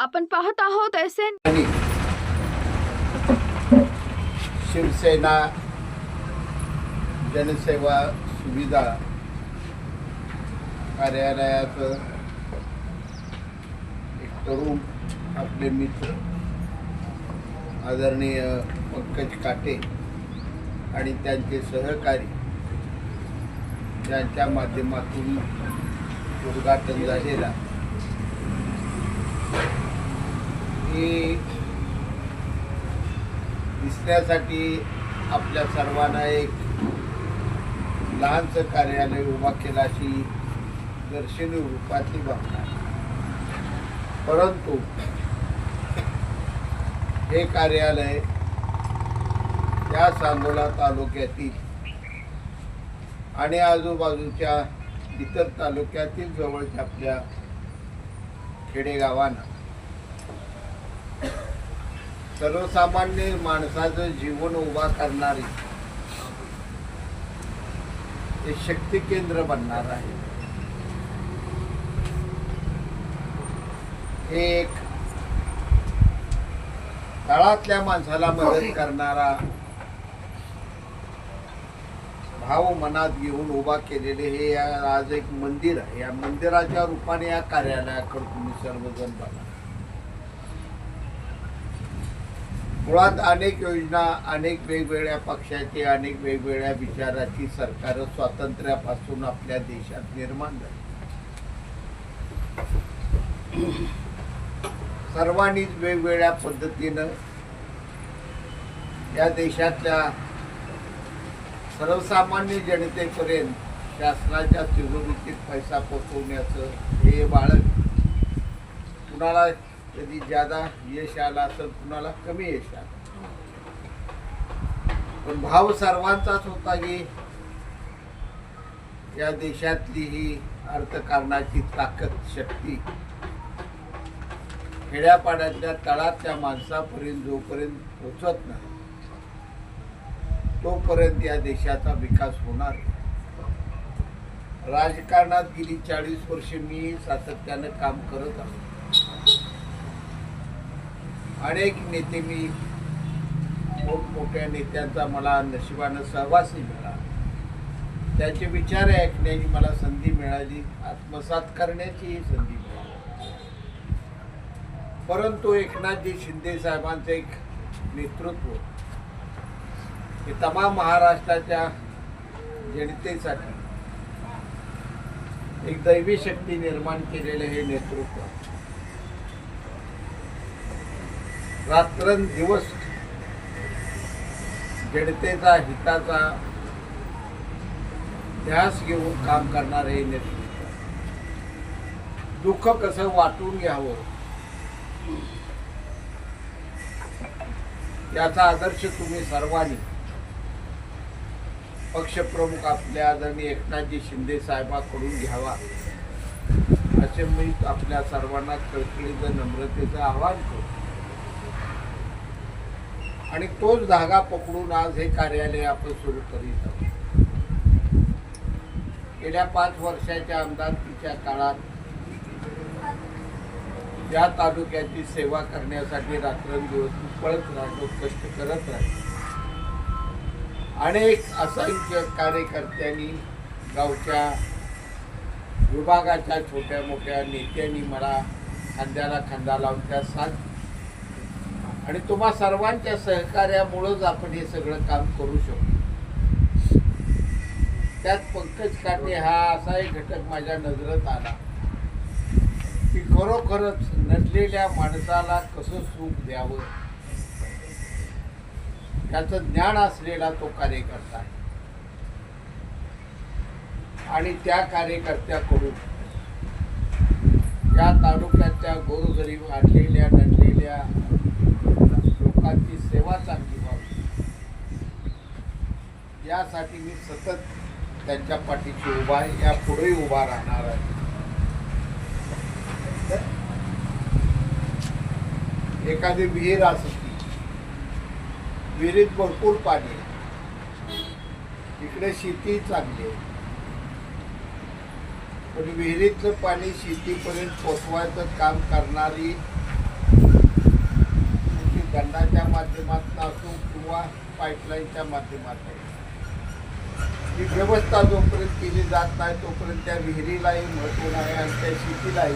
आपण पाहत आहोत एस एन शिवसेना जनसेवा सुविधा कार्यालयाचं एक तरुण आपले मित्र आदरणीय पंकज काटे आणि त्यांचे सहकारी यांच्या माध्यमातून उद्घाटन झालेला ही दिसण्यासाठी आपल्या सर्वांना एक लहानसं कार्यालय उभा केला अशी दर्शनी रूपातली भावना परंतु हे कार्यालय या सांगोला तालुक्यातील आणि आजूबाजूच्या इतर तालुक्यातील जवळच्या आपल्या खेडेगावांना सर्वसामान्य माणसाचं जीवन उभा करणारी हे शक्ती केंद्र बनणार आहे. हे एक तळातल्या माणसाला मदत करणारा भाव मनात घेऊन उभा केलेले हे या- आज एक मंदिर आहे. या मंदिराच्या रूपाने या कार्यालयाकडे तुम्ही सर्वजण बघा. मुळात अनेक योजना अनेक वेगवेगळ्या पक्षाची अनेक वेगवेगळ्या विचाराची सरकार स्वातंत्र्यापासून आपल्या देशात निर्माण झाली. सर्वांनीच वेगवेगळ्या पद्धतीनं या देशातल्या सर्वसामान्य जनतेपर्यंत शासनाच्या तिजोरीतील पैसा पोचवण्याचं हे बाळग कुणाला कधी ज्यादा यश आला तर कुणाला कमी यश आलं. पण भाव सर्वांचाच होता की या देशातली ही अर्थकारणाची ताकद शक्ती खेड्यापाड्यातल्या तळातल्या माणसापर्यंत जोपर्यंत पोचत नाही तोपर्यंत या देशाचा विकास होणार राजकारणात गेली चाळीस वर्ष मी सातत्यानं काम करत आहोत अनेक नेते मी मोठमोठ्या नेत्यांचा मला नशिबानं सहवासी मिळाला. त्यांचे विचार ऐकण्याची मला संधी मिळाली आत्मसात करण्याचीही संधी मिळाली. परंतु एकनाथजी शिंदे साहेबांचं एक नेतृत्व हे तमाम महाराष्ट्राच्या जनतेसाठी एक दैवी शक्ती निर्माण केलेलं हे नेतृत्व. रात्रंदिवस जनतेचा हिताचा ध्यास घेऊन काम करणारे हे नेतृत्व. दुःख कसं वाटून घ्यावं? याचा आदर्श तुम्ही सर्वांनी. पक्षप्रमुख आपल्या आदरणीय एकनाथजी शिंदे साहेबांकडून घ्यावा. असे मी आपल्या सर्वांना कळकळीचं नम्रतेचं आवाहन करतो. आणि तोच धागा पकडून आज हे कार्यालय आपण सुरू करीत आहोत. गेल्या पाच वर्षाच्या आमदारकीच्या काळात या तालुक्याची सेवा करण्यासाठी रात्रंदिवस पळत राहतो कष्ट करत राहतो. अनेक असंख्य कार्यकर्त्यांनी गावच्या विभागाच्या छोट्या मोठ्या नेत्यांनी मला खांद्याला खांदा लावून त्या साथ आणि तुम्हा सर्वांच्या सहकार्यामुळंच आपण हे सगळं काम करू शकतो. त्यात पंकज काटे हा असा एक घटक माझ्या नजरेत आला. की खरोखरच नटलेल्या माणसाला कसं सुख द्यावं? त्याचं ज्ञान असलेला तो कार्यकर्ता आहे. आणि त्या कार्यकर्त्याकडून या तालुक्याच्या गोरगरीब आणलेल्या नटलेल्या लोकांची सेवा चांगली व्हावी. यासाठी मी सतत त्यांच्या पाठीशी उभा आहे. या पुढेही उभा राहणार आहे. एखादी विहीर असती विहिरीत भरपूर पाणी इकडे शेती चांगली आहे. पण विहिरीतलं पाणी शेतीपर्यंत पोचवायचं काम करणारी गंडाच्या माध्यमातून असो किंवा पाईपलाईनच्या माध्यमातून. ही व्यवस्था जोपर्यंत केली जात नाही तोपर्यंत त्या विहिरीलाही महत्त्व नाही आणि त्या शेतीलाही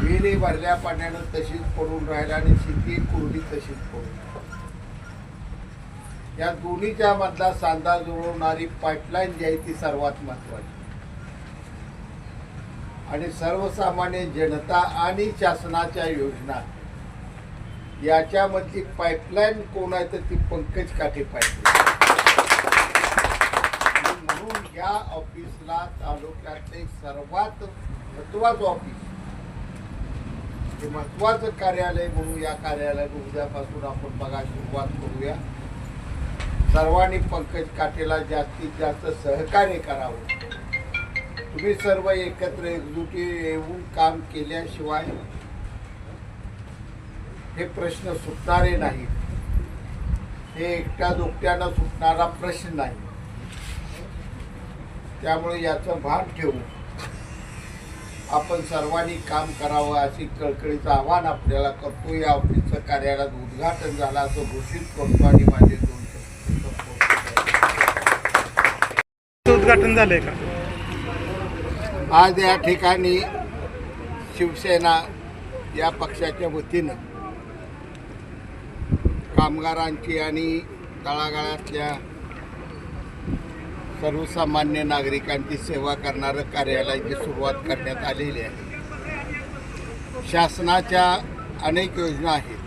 विहिरी भरल्या पाण्यानं तशीच पडून राहिल्या आणि शेती कुरडी तशीच पडून या दोन्हीच्या मधला सांधा जुळवणारी पाईपलाईन जी आहे ती सर्वात महत्वाची. आणि सर्वसामान्य जनता आणि शासनाच्या योजना याच्यामधली पाईपलाईन कोण आहे तर ती पंकज काठे पाईपलाईन म्हणून या ऑफिसला तालुक्यातले सर्वात महत्वाचं ऑफिस हे महत्वाचं कार्यालय म्हणून या कार्यालयात उद्यापासून आपण बघा सुरुवात करूया. सर्वांनी पंकज काटेला जास्तीत जास्त सहकार्य करावं. तुम्ही सर्व एकत्र एकजुटी येऊन काम केल्याशिवाय हे प्रश्न सुटणारे नाहीत. हे एकट्या दोकट्यानं सुटणारा प्रश्न नाही. त्यामुळे याचं भान ठेवून आपण सर्वांनी काम करावं अशी कळकळीचं आव्हान आपल्याला करतो या ऑफिसचं कार्यालयात उद्घाटन झालं असं घोषित करतो आणि माझे दोन. उद्घाटन झालंय का? आज या ठिकाणी शिवसेना या पक्षाच्या वतीनं कामगारांची आणि तळागाळातल्या सर्वसामान्य नागरिकांची सेवा करणारं कार्यालयाची सुरुवात करण्यात आलेली आहे. शासनाच्या अनेक योजना आहेत.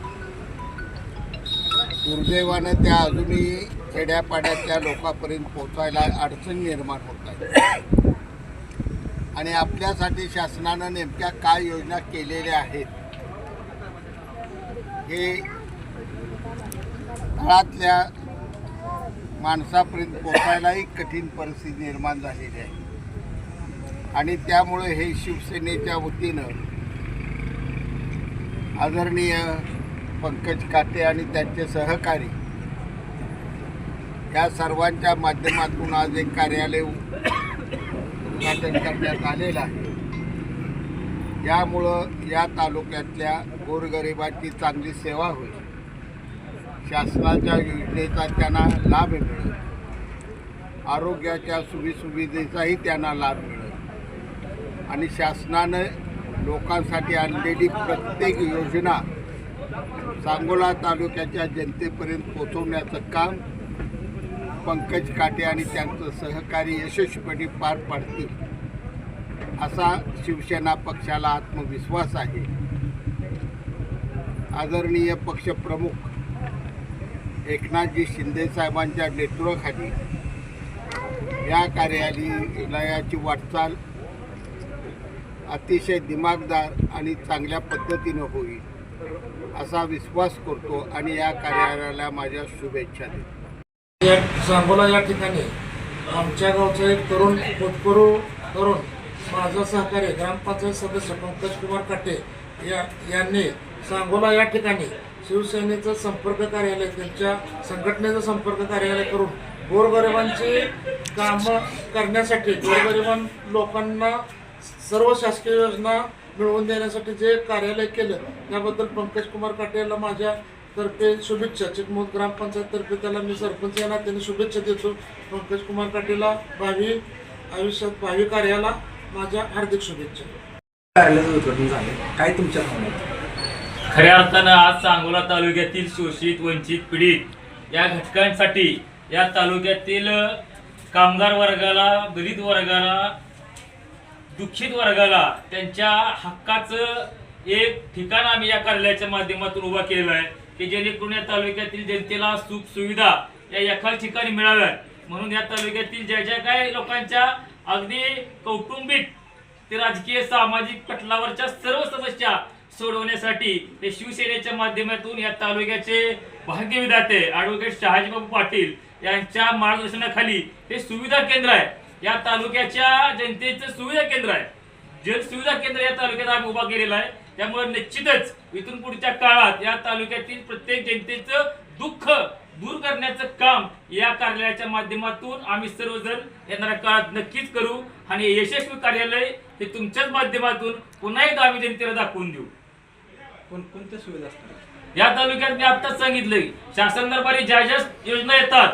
दुर्दैवानं त्या अजूनही खेड्यापाड्यातल्या लोकांपर्यंत पोहोचायला अडचण निर्माण होत आहे आणि आपल्यासाठी शासनानं नेमक्या काय योजना केलेल्या आहेत हे तळातल्या माणसापर्यंत पोचायलाही कठीण परिस्थिती निर्माण झालेली आहे. आणि त्यामुळे हे शिवसेनेच्या वतीनं आदरणीय पंकज काटे आणि त्यांचे सहकारी या सर्वांच्या माध्यमातून आज एक कार्यालय उद्घाटन करण्यात आलेलं आहे. यामुळं या तालुक्यातल्या गोरगरिबाची चांगली सेवा होईल. शासनाच्या योजनेचा त्यांना लाभ मिळेल. आरोग्याच्या सुविसुविधेचाही त्यांना लाभ मिळेल. आणि शासनानं लोकांसाठी आणलेली प्रत्येक योजना सांगोला तालुक्याच्या जनतेपर्यंत पोचवण्याचं काम पंकज काटे आणि त्यांचं सहकारी यशस्वीपणे पार पाडतील असा शिवसेना पक्षाला आत्मविश्वास आहे. आदरणीय पक्षप्रमुख एकनाथजी शिंदे साहेबांच्या नेतृत्वाखाली या कार्यालयाची वाटचाल अतिशय दिमागदार आणि चांगल्या पद्धतीनं होईल असा विश्वास करतो आणि या कार्यालयाला माझ्या शुभेच्छा देतो. या सांगोला या ठिकाणी आमच्या गावचा एक तरुण होतकरू तरुण माझा सहकारी ग्रामपंचायत सदस्य पंकज कुमार काटे या यांनी सांगोला या ठिकाणी शिवसेनेचं संपर्क कार्यालय त्यांच्या संघटनेचं संपर्क कार्यालय करून गोरगरिबांची कामं करण्यासाठी गोरगरिबां लोकांना सर्व शासकीय योजना मिळवून देण्यासाठी जे कार्यालय केलं त्याबद्दल पंकज कुमार काटे यांना माझ्या तर्फे शुभेच्छा. चिकमोद ग्रामपंचायत तर्फे त्याला मी सरपंच यांना त्यांनी शुभेच्छा देतो. पंकज कुमार काटेला भावी आयुष्यात भावी कार्याला माझ्या हार्दिक शुभेच्छा. कार्यालयाचं उद्घाटन झालं. काय तुमच्या खऱ्या अर्थानं आज सांगोला तालुक्यातील शोषित वंचित पीडित या घटकांसाठी या तालुक्यातील कामगार वर्गाला दलित वर्गाला दुःखित वर्गाला त्यांच्या हक्काचं एक ठिकाण आम्ही या कार्यालयाच्या माध्यमातून उभा केलेलं आहे की जेणेकरून या तालुक्यातील जनतेला सुख सुविधा या एकाच ठिकाणी मिळाव्यात. म्हणून या तालुक्यातील ज्या ज्या काही लोकांच्या अगदी कौटुंबिक ते राजकीय सामाजिक पटलावरच्या सर्व समस्या सोडवण्यासाठी हे शिवसेनेच्या माध्यमातून या तालुक्याचे भाग्यविधाते ॲडव्होकेट शहाजीबाबू पाटील यांच्या मार्गदर्शनाखाली हे सुविधा केंद्र आहे. या तालुक्याच्या जनतेचं सुविधा केंद्र आहे. जनसुविधा केंद्र या तालुक्यात आम्ही उभा केलेला आहे. त्यामुळे निश्चितच इथून पुढच्या काळात या तालुक्यातील प्रत्येक जनतेचं दुःख दूर करण्याचं काम या कार्यालयाच्या माध्यमातून आम्ही सर्वजण येणाऱ्या काळात नक्कीच करू. आणि यशस्वी कार्यालय हे तुमच्याच माध्यमातून पुन्हा एकदा आम्ही जनतेला दाखवून देऊ. कोणकोणत्या सुविधा असतात? या तालुक्यात मी आत्ताच सांगितलंय शासन दरबारी ज्या ज्या योजना येतात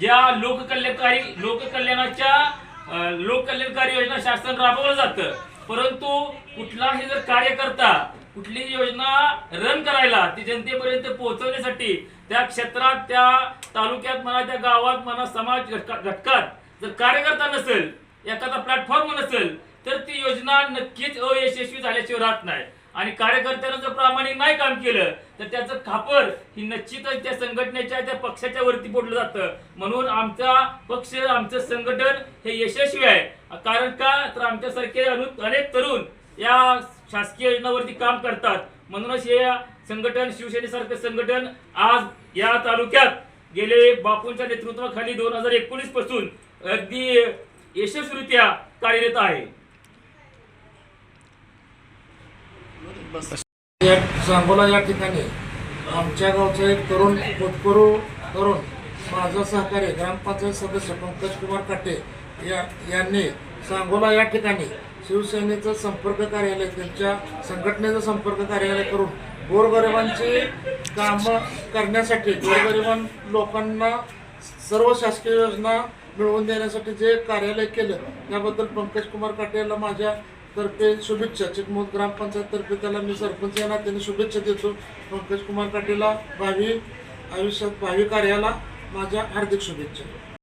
ज्या लोककल्याणकारी लोककल्याणाच्या लोककल्याणकारी योजना शासन राबवलं जातं परंतु कुठलाही जर कार्यकर्ता कुठलीही योजना रन करायला ती जनतेपर्यंत पोहोचवण्यासाठी त्या क्षेत्रात त्या तालुक्यात म्हणा त्या गावात म्हणा समाज घटकात जर कार्यकर्ता नसेल एखादा प्लॅटफॉर्म नसेल तर ती योजना नक्कीच अयशस्वी झाल्याशिवाय राहत नाही. आणि कार्यकर्त्यानं जर प्रामाणिक नाही काम केलं तर त्याचं खापर ही निश्चितच त्या संघटनेच्या त्या पक्षाच्या वरती पोडलं जातं. म्हणून आमचा पक्ष आमचं संघटन हे यशस्वी आहे. कारण का? तर आमच्यासारखे अनु- अनेक तरुण या शासकीय योजनावरती काम करतात. म्हणूनच हे संघटन शिवसेनेसारखं संघटन आज या तालुक्यात गेले बापूंच्या नेतृत्वाखाली दोन हजार एकोणीसपासून अगदी यशस्वीरित्या कार्यरत आहे. या सांगोला या ठिकाणी आमच्या गावचा एक तरुण पोटकरू तरुण माझा सहकारी ग्रामपंचायत सदस्य पंकज कुमार काटे या यांनी सांगोला या ठिकाणी शिवसेनेचं संपर्क कार्यालय त्यांच्या संघटनेचं संपर्क कार्यालय करून गोरगरिबांची कामं करण्यासाठी गोरगरिबां लोकांना सर्व शासकीय योजना मिळवून देण्यासाठी जे कार्यालय केलं त्याबद्दल पंकज कुमार काटे यांना माझ्या तर्फे शुभेच्छा. चिकमोद ग्रामपंचायत तर्फे त्याला मी सरपंच या नात्याने शुभेच्छा देतो. पंकज कुमार काटेला भावी आयुष्यात भावी कार्याला माझ्या हार्दिक शुभेच्छा.